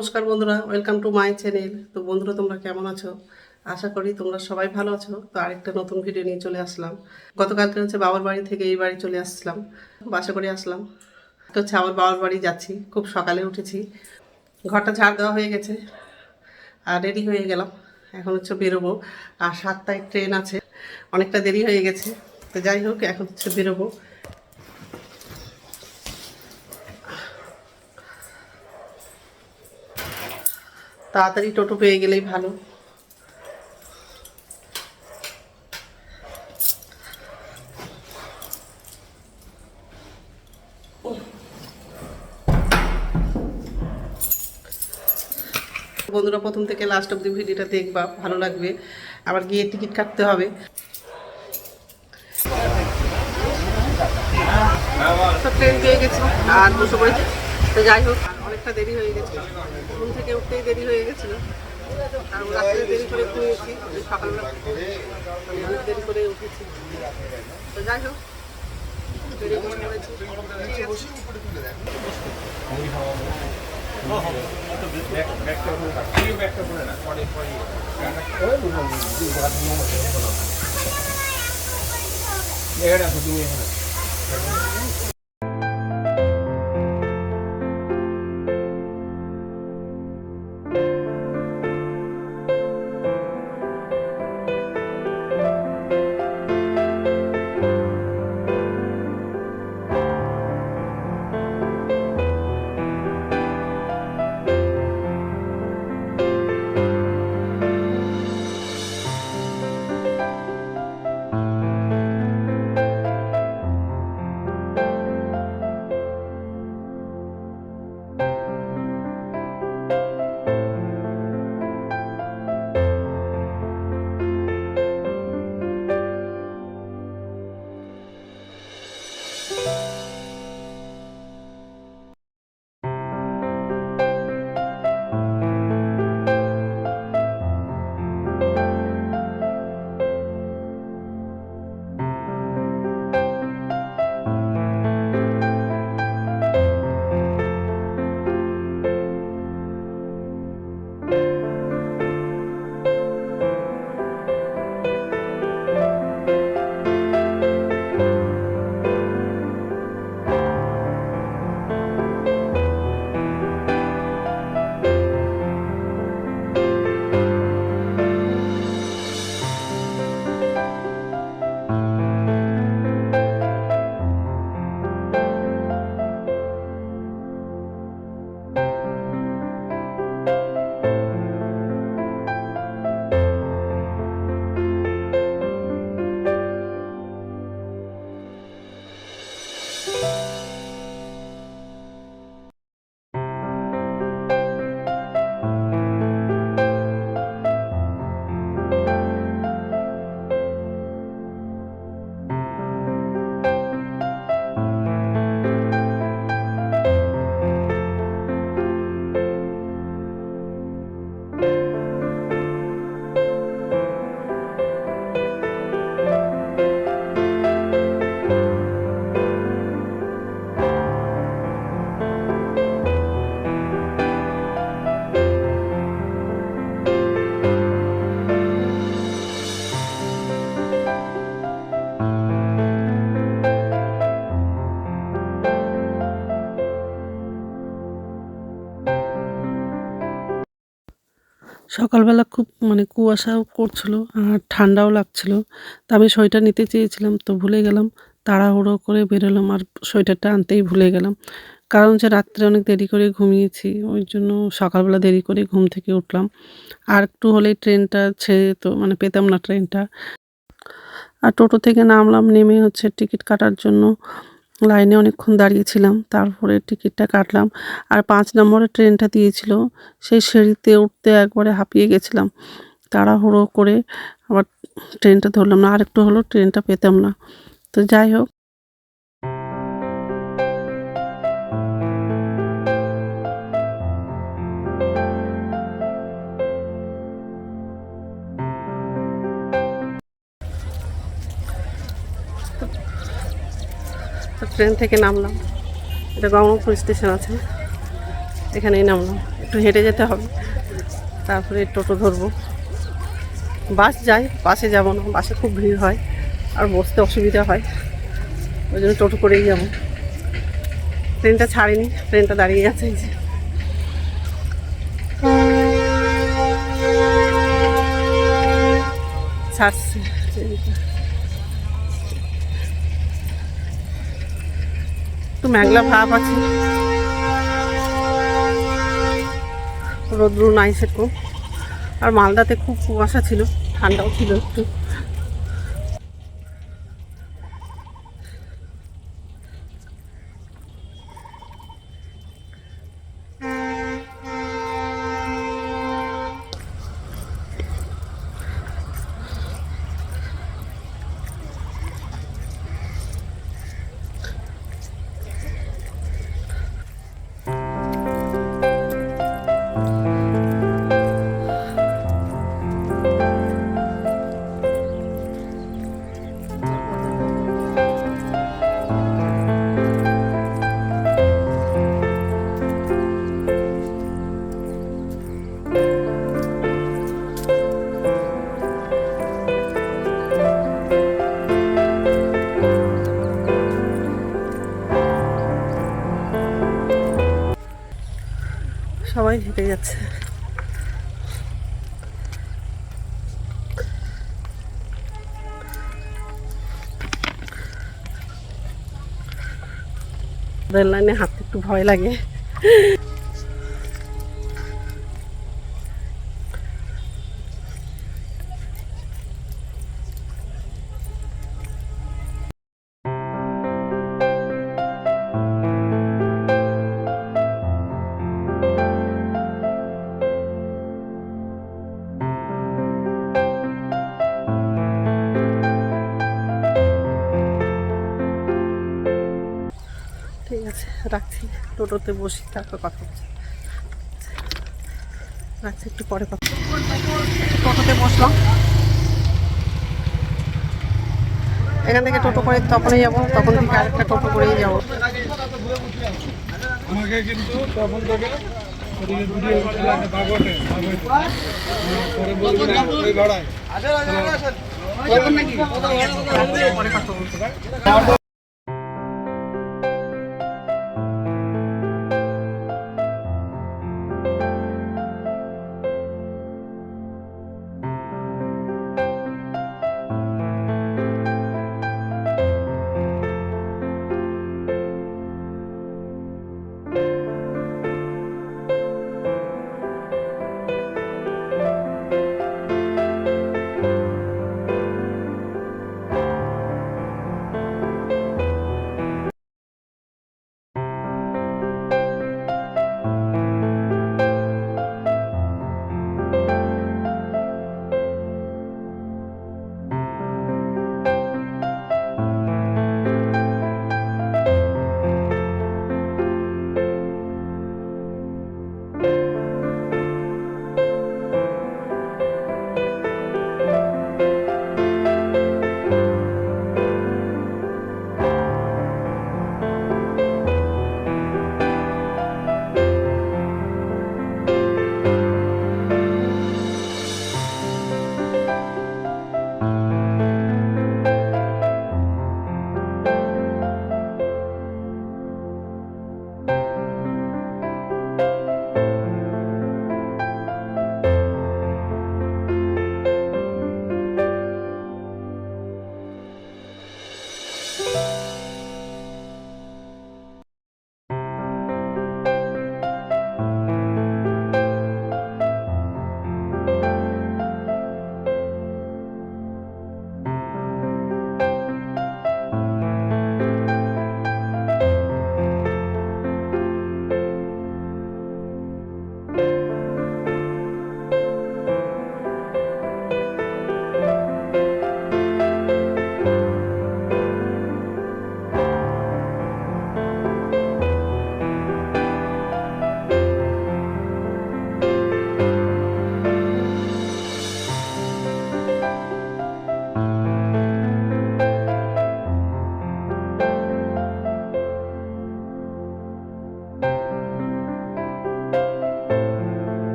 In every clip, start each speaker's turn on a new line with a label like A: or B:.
A: নমস্কার বন্ধুরা welcome to my channel তো বন্ধুরা, তোমরা কেমন আছো? আশা করি তোমরা সবাই ভালো আছো। তো আরেকটা নতুন ভিডিও নিয়ে চলে আসলাম। গতকালকে হচ্ছে বাবার বাড়ি থেকে এই বাড়ি চলে আসলাম। বাসা করে আসলাম। তো হচ্ছে আবার বাবার বাড়ি যাচ্ছি। খুব সকালে উঠেছি। ঘরটা ঝাড় দেওয়া হয়ে গেছে। আর রেডি হয়ে গেলাম। এখন হচ্ছে বেরোবো। আর সাতটায় ট্রেন আছে। অনেকটা দেরি হয়ে গেছে। তো যাই হোক, এখন হচ্ছে বেরোবো। তাড়াতাড়ি টোটো পেয়ে গেলেই ভালো। বন্ধুরা, প্রথম থেকে লাস্ট অব্দি ভিডিওটা দেখবা, ভালো লাগবে। আবার গিয়ে টিকিট কাটতে হবে। ট্রেন পেয়ে গেছি। আর বসে পড়েছি তো যাই হোক। অনেকটা দেরি হয়ে গেছে। ঘুম থেকে উঠতেই দেরি হয়ে গেছিল। রাত্রে দেরি করে ঘুমিয়েছি সকালবেলা। অনেক দেরি করে উঠেছি। তো যাই হোক এখানে বেরিয়ে বসে পড়েছি সকালবেলা খুব মানে কুয়াশাও করছিল আর ঠান্ডাও লাগছিল। তা আমি সোয়েটার নিতে চেয়েছিলাম, তো ভুলে গেলাম। তাড়াহুড়ো করে বেরোলাম আর সোয়েটারটা আনতেই ভুলে গেলাম। কারণ যে রাত্রে অনেক দেরি করে ঘুমিয়েছি, ওই জন্য সকালবেলা দেরি করে ঘুম থেকে উঠলাম। আর একটু হলেই ট্রেনটা ছেড়ে যেত মানে পেতাম না ট্রেনটা। আর টোটো থেকে নামলাম, নেমে হচ্ছে টিকিট কাটার জন্য। লাইনে অনেকক্ষণ দাঁড়িয়েছিলাম, তারপরে টিকিটটা কাটলাম। আর পাঁচ নম্বরের ট্রেনটা দিয়েছিল, সেই সিঁড়িতে উঠতে একবারে হাঁপিয়ে গেছিলাম। তাড়াহুড়ো করে আবার ট্রেনটা ধরলাম না, আরেকটু হলো ট্রেনটা পেতাম না। তো যাই হোক তো ট্রেন থেকে নামলাম। এটা গঙ্গপুর স্টেশন আছে। এখানেই নামলাম। একটু হেঁটে যেতে হবে। তারপরে টোটো ধরবো। বাস যায় বাসে যাব না। বাসে খুব ভিড় হয়। আর বসতে অসুবিধা হয়। ওই জন্য টোটো করেই যাব। ট্রেনটা ছাড়েনি। ট্রেনটা দাঁড়িয়ে আছে এই যে। ছাড়ছে। ট্রেনটা। একটু মেঘলা ভাব আছে। রোদ্রু নাই সেরকম। আর মালদাতে খুব কুয়াশা ছিল, ঠান্ডাও ছিল একটু। হেঁটে যাচ্ছে লাইনে হাঁটতে একটু ভয় লাগে। ঠিক আছে রাখছি। টোটোতে বসি তারপর কথা বলছি। রাখছি একটু পরে কথা টোটোতে বসলাম। এখান থেকে টোটো করে তখনই যাব তখন থেকে আরেকটা টোটো করেই যাব।
B: আমাকে কিন্তু তখন থেকে পরে
A: কথা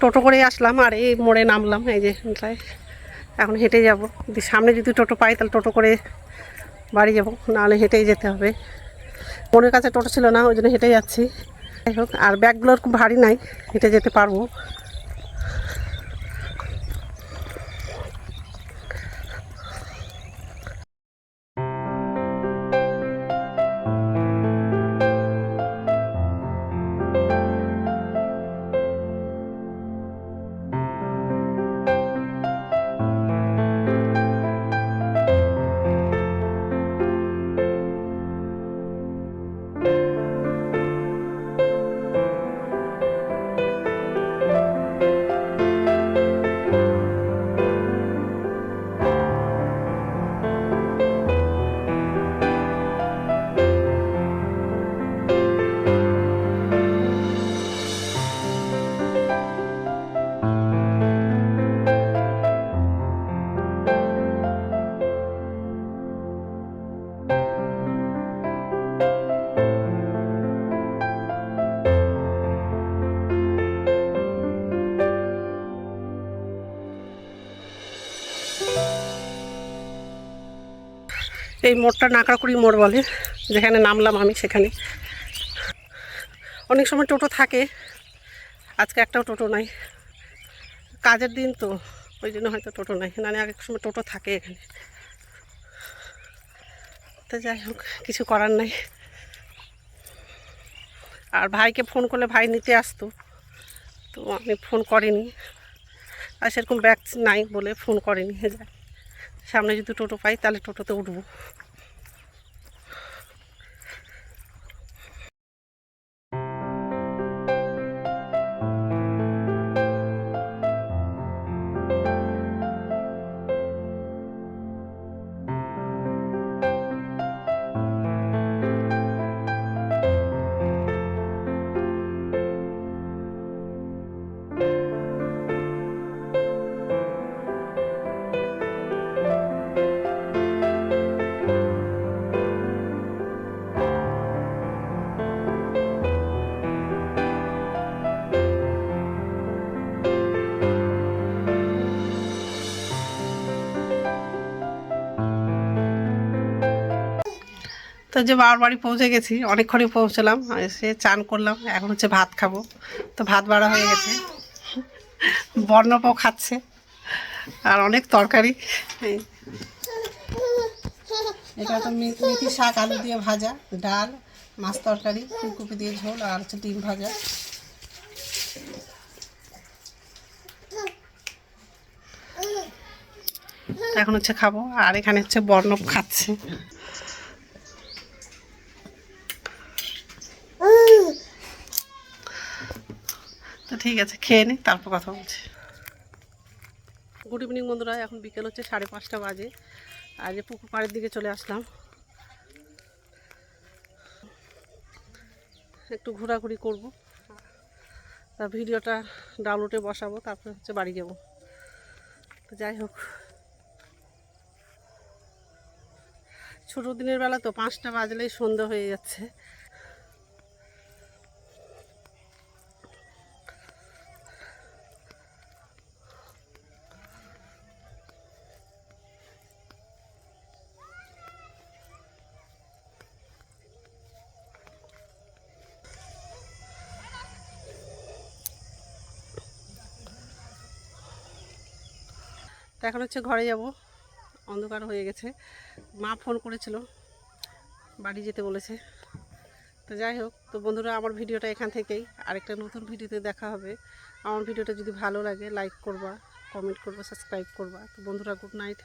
A: টোটো করে আসলাম আর এই মোড়ে নামলাম, এই যে এখন হেঁটে যাব। যদি সামনে যদি টোটো পাই, তাহলে টোটো করে বাড়ি যাব। নাহলে হেঁটেই যেতে হবে। মনের কাছে টোটো ছিল না, ওই জন্য হেঁটে যাচ্ছি। যাই হোক, আর ব্যাগগুলোর খুব ভারী নাই, হেঁটে যেতে পারব। এই মোড়টা নাকাকুড়ি মোড় বলে, যেখানে নামলাম আমি সেখানে। অনেক সময় টোটো থাকে, আজকে একটাও টোটো নাই। কাজের দিন তো, ওই জন্য হয়তো টোটো নাই নাহলে এক সময় টোটো থাকে এখানে। তো যাই হোক, কিছু করার নাই। আর ভাইকে ফোন করলে ভাই নিতে আসতো, তো আমি ফোন করিনি। আর সেরকম ব্যাগ নাই বলে ফোন করিনি যাই। সামনে যদি টোটো পাই তাহলে টোটোতে উঠবো। তো যে বাবার বাড়ি পৌঁছে গেছি, অনেকক্ষণই পৌঁছলাম এসে চান করলাম, এখন হচ্ছে ভাত খাব। তো ভাত বাড়া হয়ে গেছে। বর্ণপও খাচ্ছে, আর অনেক তরকারি। এটা তো মেথি শাক, আলু দিয়ে ভাজা, ডাল, মাছ তরকারি, ফুলকপি দিয়ে ঝোল, আর হচ্ছে ডিম ভাজা। এখন হচ্ছে খাব, আর এখানে হচ্ছে বর্ণব খাচ্ছে। তো ঠিক আছে, খেয়ে নিই তারপর কথা বলছি। গুড ইভিনিং বন্ধুরা, এখন বিকেল হচ্ছে সাড়ে পাঁচটা বাজে। আর যে পুকুর পাড়ের দিকে চলে আসলাম। একটু ঘোরাঘুরি করব। তা ভিডিওটা ডাউনলোডে বসাবো, তারপরে হচ্ছে বাড়ি যাব। তো যাই হোক। ছোটো দিনের বেলা তো পাঁচটা বাজলেই সন্ধ্যা হয়ে যাচ্ছে। তো এখন হচ্ছে ঘরে যাব। অন্ধকার হয়ে গেছে। মা ফোন করেছিল। বাড়ি যেতে বলেছে। তো যাই হোক, তো বন্ধুরা আমার ভিডিওটা এখান থেকেই। আরেকটা নতুন ভিডিওতে দেখা হবে। আমার ভিডিওটা যদি ভালো লাগে লাইক করবা কমেন্ট করবা সাবস্ক্রাইব করবা। তো বন্ধুরা গুড নাইট